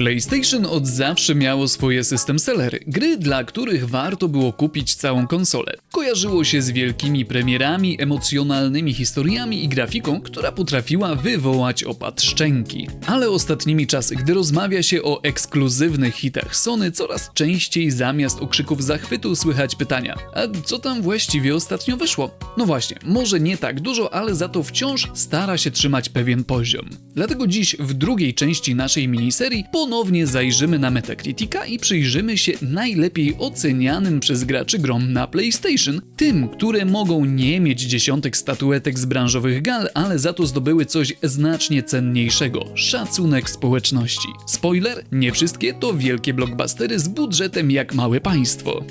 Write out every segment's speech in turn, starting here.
PlayStation od zawsze miało swoje system sellery, gry, dla których warto było kupić całą konsolę. Kojarzyło się z wielkimi premierami, emocjonalnymi historiami i grafiką, która potrafiła wywołać opad szczęki. Ale ostatnimi czasy, gdy rozmawia się o ekskluzywnych hitach Sony, coraz częściej zamiast okrzyków zachwytu słychać pytania: A co tam właściwie ostatnio wyszło? No właśnie, może nie tak dużo, ale za to wciąż stara się trzymać pewien poziom. Dlatego dziś w drugiej części naszej miniserii ponownie zajrzymy na Metacritica i przyjrzymy się najlepiej ocenianym przez graczy grom na PlayStation, tym, które mogą nie mieć dziesiątek statuetek z branżowych gal, ale za to zdobyły coś znacznie cenniejszego szacunek społeczności. Spoiler: nie wszystkie to wielkie blockbustery z budżetem jak małe państwo.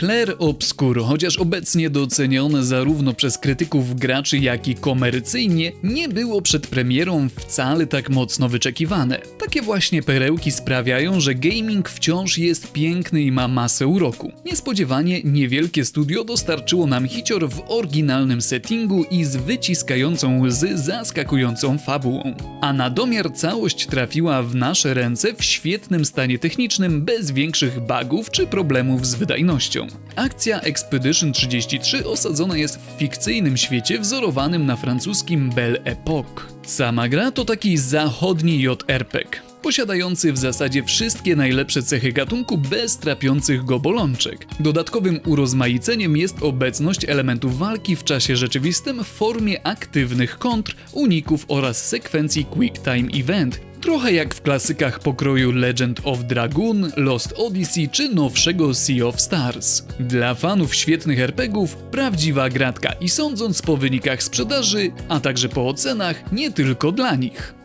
Claire Obscur, chociaż obecnie docenione zarówno przez krytyków graczy, jak i komercyjnie, nie było przed premierą wcale tak mocno wyczekiwane. Takie właśnie perełki sprawiają, że gaming wciąż jest piękny i ma masę uroku. Niespodziewanie niewielkie studio dostarczyło nam hicior w oryginalnym settingu i z wyciskającą łzy zaskakującą fabułą. A na domiar całość trafiła w nasze ręce w świetnym stanie technicznym, bez większych bugów czy problemów z wydajnością. Akcja Expedition 33 osadzona jest w fikcyjnym świecie wzorowanym na francuskim Belle Époque. Sama gra to taki zachodni JRPG, posiadający w zasadzie wszystkie najlepsze cechy gatunku bez trapiących go bolączek. Dodatkowym urozmaiceniem jest obecność elementów walki w czasie rzeczywistym w formie aktywnych kontr, uników oraz sekwencji Quick Time Event, Trochę jak w klasykach pokroju Legend of Dragoon, Lost Odyssey czy nowszego Sea of Stars. Dla fanów świetnych RPGów prawdziwa gratka i sądząc po wynikach sprzedaży, a także po ocenach, nie tylko dla nich.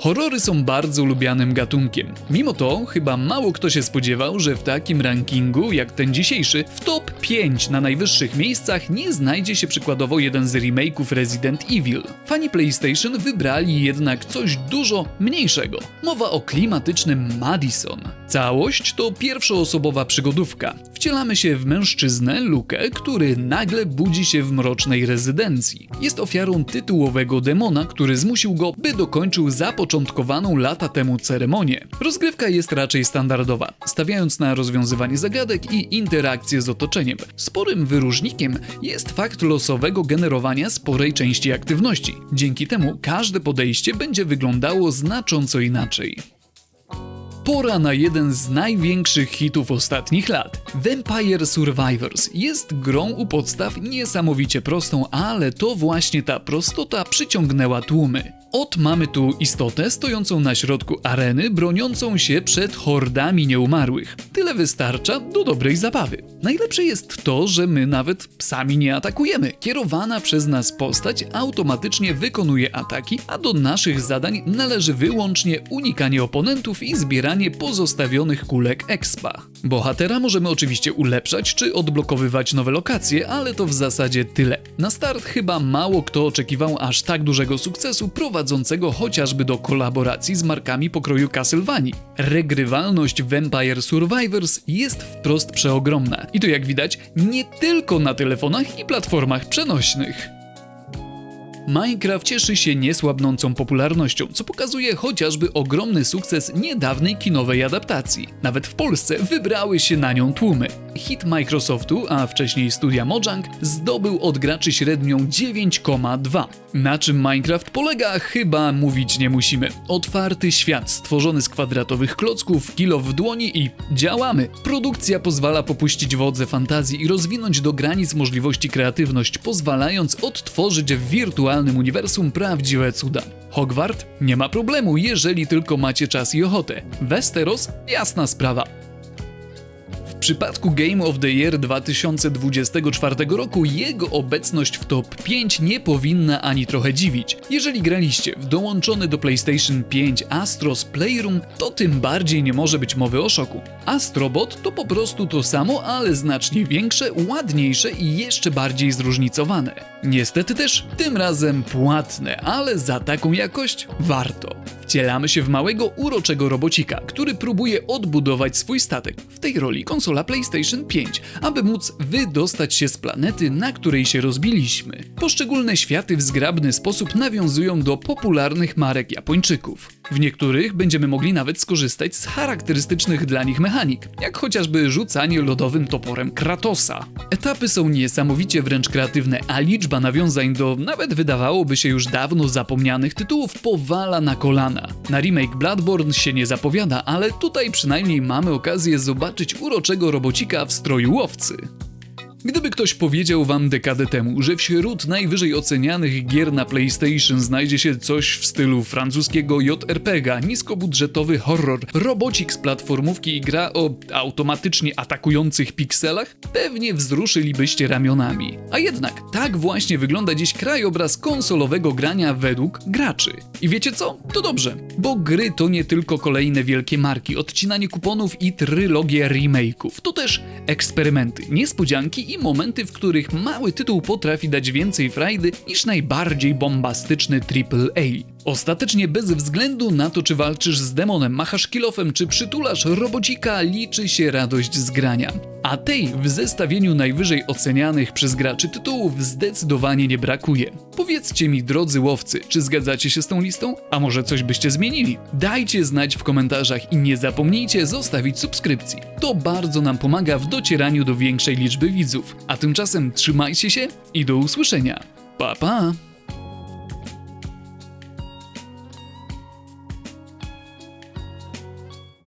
Horrory są bardzo lubianym gatunkiem. Mimo to, chyba mało kto się spodziewał, że w takim rankingu jak ten dzisiejszy, w top 5 na najwyższych miejscach nie znajdzie się przykładowo jeden z remake'ów Resident Evil. Fani PlayStation wybrali jednak coś dużo mniejszego. Mowa o klimatycznym Madison. Całość to pierwszoosobowa przygodówka. Wcielamy się w mężczyznę, Lukę, który nagle budzi się w mrocznej rezydencji. Jest ofiarą tytułowego demona, który zmusił go, by dokończył zapoczątkowaną lata temu ceremonię. Rozgrywka jest raczej standardowa, stawiając na rozwiązywanie zagadek i interakcje z otoczeniem. Sporym wyróżnikiem jest fakt losowego generowania sporej części aktywności. Dzięki temu każde podejście będzie wyglądało znacząco inaczej. Pora na jeden z największych hitów ostatnich lat. Vampire Survivors jest grą u podstaw niesamowicie prostą, ale to właśnie ta prostota przyciągnęła tłumy. Ot mamy tu istotę stojącą na środku areny, broniącą się przed hordami nieumarłych. Tyle wystarcza do dobrej zabawy. Najlepsze jest to, że my nawet sami nie atakujemy. Kierowana przez nas postać automatycznie wykonuje ataki, a do naszych zadań należy wyłącznie unikanie oponentów i zbieranie pozostawionych kulek expa. Bohatera możemy oczywiście ulepszać czy odblokowywać nowe lokacje, ale to w zasadzie tyle. Na start chyba mało kto oczekiwał aż tak dużego sukcesu prowadzącego chociażby do kolaboracji z markami pokroju Castlevanii. Regrywalność Vampire Survivors jest wprost przeogromna i to jak widać nie tylko na telefonach i platformach przenośnych. Minecraft cieszy się niesłabnącą popularnością, co pokazuje chociażby ogromny sukces niedawnej kinowej adaptacji. Nawet w Polsce wybrały się na nią tłumy. Hit Microsoftu, a wcześniej studia Mojang, zdobył od graczy średnią 9,2. Na czym Minecraft polega, chyba mówić nie musimy. Otwarty świat stworzony z kwadratowych klocków, kilo w dłoni i działamy. Produkcja pozwala popuścić wodze fantazji i rozwinąć do granic możliwości kreatywność, pozwalając odtworzyć w wirtualnym uniwersum prawdziwe cuda. Hogwart? Nie ma problemu, jeżeli tylko macie czas i ochotę. Westeros? Jasna sprawa. Przypadku Game of the Year 2024 roku jego obecność w top 5 nie powinna ani trochę dziwić. Jeżeli graliście w dołączony do PlayStation 5 Astros Playroom, to tym bardziej nie może być mowy o szoku. Astrobot to po prostu to samo, ale znacznie większe, ładniejsze i jeszcze bardziej zróżnicowane. Niestety też tym razem płatne, ale za taką jakość warto. Wcielamy się w małego, uroczego robocika, który próbuje odbudować swój statek, w tej roli konsola PlayStation 5, aby móc wydostać się z planety, na której się rozbiliśmy. Poszczególne światy w zgrabny sposób nawiązują do popularnych marek Japończyków. W niektórych będziemy mogli nawet skorzystać z charakterystycznych dla nich mechanik, jak chociażby rzucanie lodowym toporem Kratosa. Etapy są niesamowicie wręcz kreatywne, a liczba nawiązań do nawet wydawałoby się już dawno zapomnianych tytułów powala na kolana. Na remake Bloodborne się nie zapowiada, ale tutaj przynajmniej mamy okazję zobaczyć uroczego robocika w stroju łowcy. Gdyby ktoś powiedział wam dekadę temu, że wśród najwyżej ocenianych gier na PlayStation znajdzie się coś w stylu francuskiego JRPG, niskobudżetowy horror, robocik z platformówki i gra o automatycznie atakujących pikselach, pewnie wzruszylibyście ramionami. A jednak tak właśnie wygląda dziś krajobraz konsolowego grania według graczy. I wiecie co? To dobrze, bo gry to nie tylko kolejne wielkie marki, odcinanie kuponów i trylogia remake'ów. To też eksperymenty, niespodzianki i momenty, w których mały tytuł potrafi dać więcej frajdy niż najbardziej bombastyczny AAA. Ostatecznie bez względu na to, czy walczysz z demonem, machasz kilofem, czy przytulasz robocika, liczy się radość z grania. A tej w zestawieniu najwyżej ocenianych przez graczy tytułów zdecydowanie nie brakuje. Powiedzcie mi, drodzy łowcy, czy zgadzacie się z tą listą? A może coś byście zmienili? Dajcie znać w komentarzach i nie zapomnijcie zostawić subskrypcji. To bardzo nam pomaga w docieraniu do większej liczby widzów. A tymczasem trzymajcie się i do usłyszenia. Pa pa!